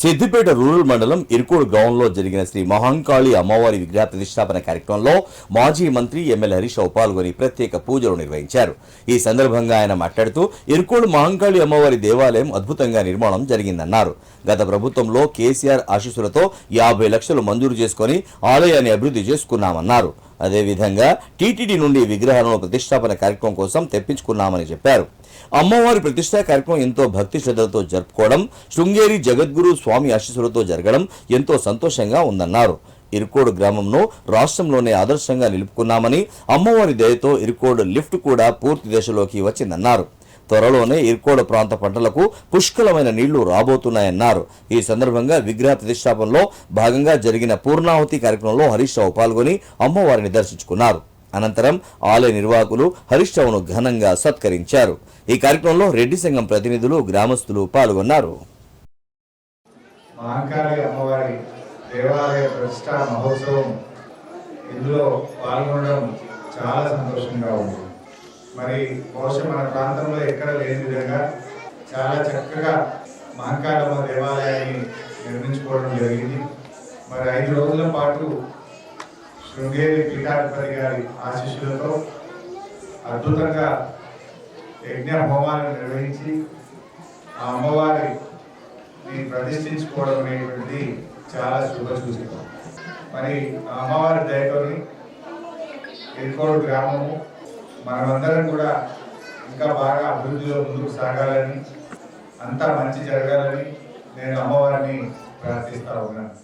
Siddipet rural మండలం ఇరుకోడు గ్రౌండ్లో జరిగిన శ్రీ మహంకాళి అమ్మవారి విగ్రహ ప్రతిష్టాపన కార్యక్రమంలో మాజీ మంత్రి ఎమ్మెల్యే హరీష్ పాల్గొని ప్రత్యేక పూజలు నిర్వహించారు. ఈ సందర్భంగా ఆయన మాట్లాడుతూ ఇరుకోడు మహంకాళి అమ్మవారి దేవాలయం అద్భుతంగా నిర్మాణం జరిగిందన్నారు. గత ప్రభుత్వంలో కేసీఆర్ ఆశీస్సులతో యాభై లక్షలు మంజూరు చేసుకొని ఆలయాన్ని అభివృద్ధి చేసుకున్నామన్నారు. అదేవిధంగా టీటీడీ నుండి విగ్రహాలను ప్రతిష్టాపన కార్యక్రమం కోసం తెప్పించుకున్నామని చెప్పారు. అమ్మవారి ప్రతిష్టా కార్యక్రమం ఎంతో భక్తి శ్రద్ధలతో జరుపుకోవడం శృంగేరి జగద్గురు స్వామి ఆశీస్సులతో జరగడం ఎంతో సంతోషంగా ఉందన్నారు. ఇరుకోడు గ్రామంను రాష్ట్రంలోనే ఆదర్శంగా నిలుపుకున్నామని అమ్మవారి దయతో ఇరుకోడు లిఫ్ట్ కూడా పూర్తి దశలోకి వచ్చిందన్నారు. త్వరలోనే ఇరుకోడు ప్రాంత పంటలకు పుష్కలమైన నీళ్ళు రాబోతున్నాయన్నారు. ఈ సందర్భంగా విగ్రహ ప్రతిష్టాపనలో భాగంగా జరిగిన పూర్ణాహుతి కార్యక్రమంలో హరీష్ రావు పాల్గొని అమ్మవారిని దర్శించుకున్నారు. అనంతరం ఆలయ నిర్వాహకులు హరీష్రావును ఘనంగా సత్కరించారు. ఈ కార్యక్రమంలో రెడ్డి సంఘం ప్రతినిధులు గ్రామస్తులు పాల్గొన్నారు. మహంకాళి అమ్మవారి దేవాలయ ప్రతిష్టా మహోత్సవం ఇందులో పాల్గొనడం చాలా సంతోషంగా ఉంది. మరి బహుశా మన ప్రాంతంలో ఎక్కడ లేని విధంగా చాలా చక్కగా మహంకాళమ్మ దేవాలయాన్ని నిర్మించుకోవడం జరిగింది. మరి ఐదు రోజుల పాటు శృంగేరి పీఠాధిపతి గారి ఆశీస్సులతో అద్భుతంగా యజ్ఞ హోమాలను నిర్వహించి ఆ అమ్మవారి ప్రతిష్ఠించుకోవడం అనేటువంటిది చాలా శుభసూచకం. మరి ఆ అమ్మవారి దయతోని ఎరుకోడు గ్రామము మనమందరం కూడా ఇంకా బాగా అభివృద్ధిలో ముందుకు సాగాలని అంతా మంచి జరగాలని నేను అమ్మవారిని ప్రార్థిస్తా ఉన్నాను.